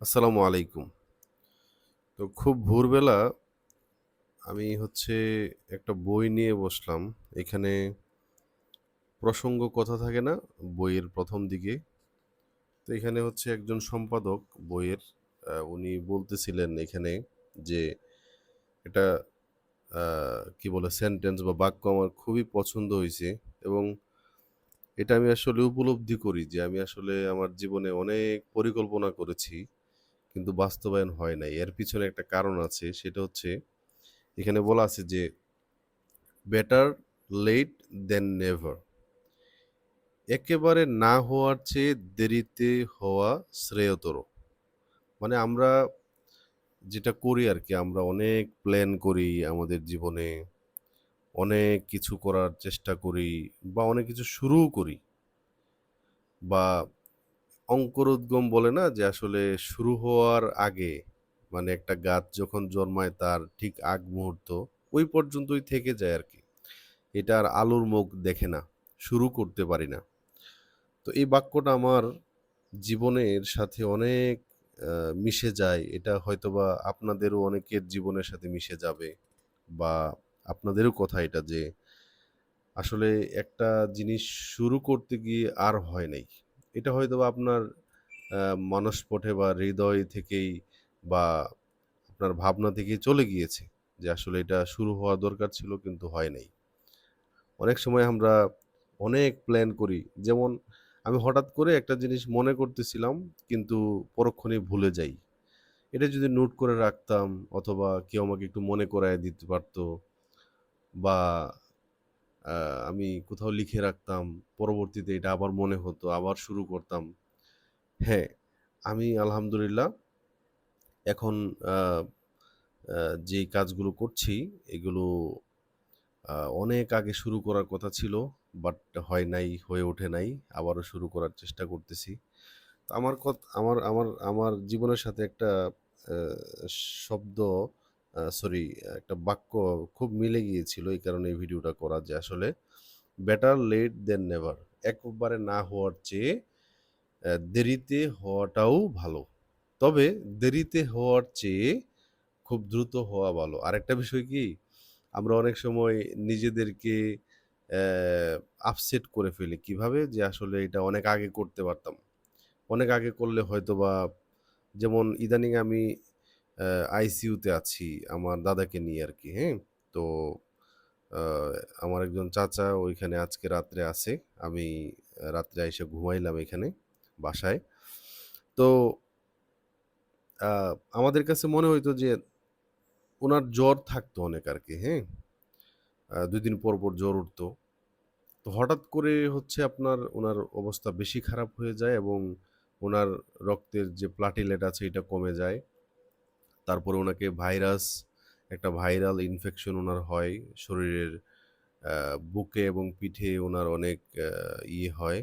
আসসালামু আলাইকুম। তো খুব ভোরবেলা আমি হচ্ছে একটা বই নিয়ে বসলাম। এখানে প্রসঙ্গ কথা থাকে না? বইয়ের প্রথম দিকে। তো এখানে হচ্ছে একজন সম্পাদক বইয়ের উনি বলতেছিলেন এখানে যে এটা কি বলে সেন্টেন্স বা বাক্য আমার খুবই পছন্দ হয়েছে এবং এটা আমি আসলে উপলব্ধি করি যে আমি আসলে আমার জীবনে অনেক পরিকল্পনা করেছি। কিন্তু বাস্তবায়ন হয় নাই। এর পিছনে একটা কারণ আছে, সেটা হচ্ছে এখানে বলা আছে যে বেটার লেট দেন নেভার। একেবারে না হওয়ার চেয়ে দেরিতে হওয়া শ্রেয়তর। মানে আমরা যেটা করি আর কি আমরা অনেক প্ল্যান করি আমাদের জীবনে। অনেক কিছু করার চেষ্টা করি বা অনেক কিছু শুরুও করি। বা অঙ্কুরোদ্গম বলে না যে আসলে শুরু হওয়ার আগে মানে একটা গাছ যখন জন্মায় তার ঠিক আগ মুহূর্ত ওই পর্যন্তই থেকে যায় আর কি এটা আর আলোর মুখ দেখে না। শুরু করতে পারি না। তো এই বাক্যটা আমার জীবনের সাথে অনেক মিশে যায়। এটা হয়তোবা আপনাদেরও অনেকের জীবনের সাথে মিশে যাবে বা আপনাদেরও কথা এটা যে আসলে একটা জিনিস শুরু করতে গিয়ে আর হয় নাই। এটা হয়তোবা আপনার, আ, মানসপটে বা হৃদয় থেকেই বা আপনার ভাবনা থেকেই চলে গিয়েছে যে আসলে এটা শুরু হওয়া দরকার ছিল কিন্তু হয় নাই। অনেক সময় আমরা অনেক প্ল্যান করি। যেমন আমি হঠাৎ করে একটা জিনিস মনে করতেছিলাম কিন্তু পরক্ষণেই ভুলে যাই। এটা যদি নোট করে রাখতাম অথবা কেউ আমাকে একটু মনে করায় দিতে পারত বা আমি কোথাও লিখে রাখতাম। পরবর্তীতে এটা আবার মনে হতো, আবার শুরু করতাম। হ্যাঁ, আমি আলহামদুলিল্লাহ এখন যেই কাজগুলো করছি এগুলো অনেক আগে শুরু করার কথা ছিল। বাট হয় নাই, হয়ে ওঠে নাই। আবারও শুরু করার চেষ্টা করতেছি। তো আমার আমার আমার আমার জীবনের সাথে একটা শব্দ সরি, একটা বাক্য খুব মিলে গিয়েছিল। এই কারণে এই ভিডিওটা করা যে আসলে বেটার লেট দেন নেভার। একবারে না হওয়ার চেয়ে দেরিতে হওয়াটাও ভালো। তবে দেরিতে হওয়ার চেয়ে খুব দ্রুত হওয়া ভালো। আরেকটা বিষয় কি? আমরা অনেক সময় নিজেদেরকে আপসেট করে ফেলি। কীভাবে? যে আসলে এটা অনেক আগে করতে পারতাম। অনেক আগে করলে হয়তোবা, যেমন ইদানিং আমি আইসিইউতে আছি আমার দাদাকে নিয়ে আর কি হ্যাঁ? তো আমার একজন চাচা ওইখানে আজকে রাত্রে আছে। আমি রাত্রে আইসা ঘুমাইলাম এখানে বাসায়। তো আমাদের কাছে মনে হইতো যে ওনার জ্বর থাকতো অনেক আর কি হ্যাঁ? ২ দিন পর, পর জ্বর উঠতো। তো হঠাৎ করে হচ্ছে আপনার ওনার অবস্থা বেশি খারাপ হয়ে যায় এবং ওনার রক্তের যে প্লাটিলেট আছে এটা কমে যায়। তারপরে ওনাকে ভাইরাস, একটা ভাইরাল ইনফেকশন ওনার হয়। শরীরের বুকে এবং পিঠে ওনার অনেক ইয়ে হয়।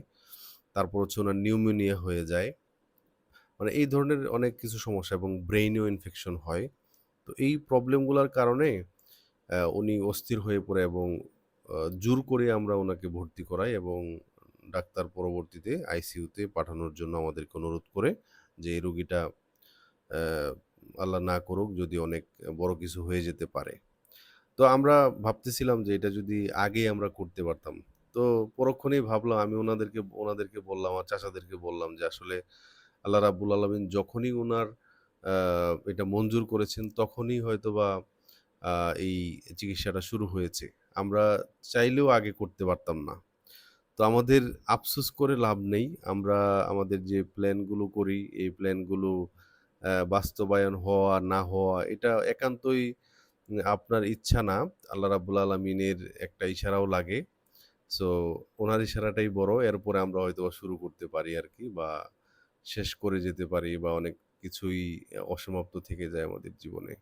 তারপর হচ্ছে ওনার নিউমোনিয়া হয়ে যায়। মানে এই ধরনের অনেক কিছু সমস্যা এবং ব্রেইনেও ইনফেকশন হয়। তো এই প্রবলেমগুলোর কারণে উনি অস্থির হয়ে পড়ে এবং জোর করে আমরা ওনাকে ভর্তি করাই এবং ডাক্তার পরবর্তীতে আইসিইউতে পাঠানোর জন্য আমাদেরকে অনুরোধ করে যে এই রোগীটা আল্লাহ না করুক যদি অনেক বড় কিছু হয়ে যেতে পারে। তো আমরা ভাবতেছিলাম যে এটা যদি আগেই আমরা করতে পারতাম। তো পরক্ষণেই ভাবলাম আমি ওনাদেরকে ওনাদেরকে বললাম, আর চাচাদেরকে বললাম যে আসলে আল্লাহ রাব্বুল আলামিন যখনই ওনার এটা মঞ্জুর করেছেন তখনই হয়তোবা আ এই চিকিৎসাটা শুরু হয়েছে। আমরা চাইলেও আগে করতে পারতাম না। তো আমাদের আফসোস করে লাভ নেই। আমরা আমাদের যে প্ল্যানগুলো করি এই প্ল্যানগুলো বাস্তবায়ন হওয়া, না হওয়া, এটা একান্তই আপনার ইচ্ছা না। আল্লাহ রাব্বুল আলামিনের একটা ইশারাও লাগে। সো ওনার ইশারাটাই বড়। এরপরে আমরা হয়তোবা শুরু করতে পারি আর কি বা শেষ করে যেতে পারি বা অনেক কিছুই অসমাপ্ত থেকে যায় আমাদের জীবনে।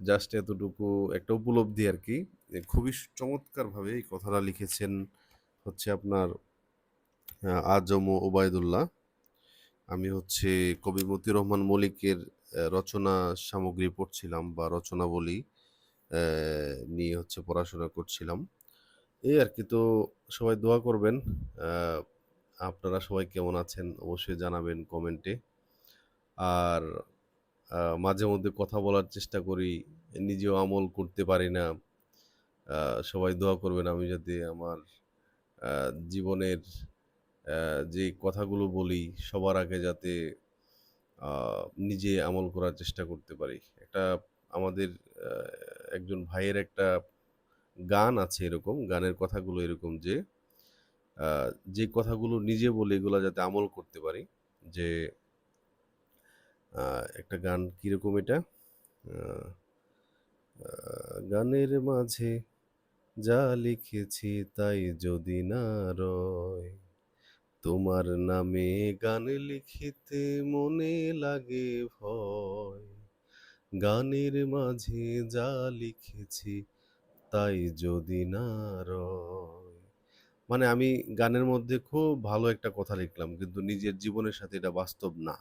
জাস্ট এতটুকু একটা উপলব্ধি আর কি খুবই চমৎকারভাবে এই কথাটা লিখেছেন হচ্ছে আপনার আজম ওবায়দুল্লাহ। আমি হচ্ছে কবি মতিউর রহমান মলিকের রচনা সামগ্রী পড়ছিলাম বা রচনাবলী নিয়ে হচ্ছে পড়াশোনা করছিলাম। এই আর কি, তো সবাই দোয়া করবেন। আপনারা সবাই কেমন আছেন অবশ্যই জানাবেন কমেন্টে। আর মাঝে মধ্যে কথা বলার চেষ্টা করি। নিজেও আমল করতে পারি না। সবাই দোয়া করবেন আমি যাতে আমার জীবনের যে কথাগুলো বলি সবার আগে যাতে নিজে আমল করার চেষ্টা করতে পারি। একটা আমাদের একজন ভাইয়ের একটা গান আছে এরকম। গানের কথাগুলো এরকম যে, যে কথাগুলো নিজে বলি এগুলো যাতে আমল করতে পারি। যে একটা গান কীরকম এটা? গানের মাঝে যা লিখেছি তাই যদি না রয়, তোমার নামে গান লিখিতে মনে লাগে ভয়। গানের মাঝে যা লিখেছি তাই যদি না রয়। মানে আমি গানের মধ্যে খুব ভালো একটা কথা লিখলাম। কিন্তু নিজের জীবনের সাথে এটা বাস্তব না।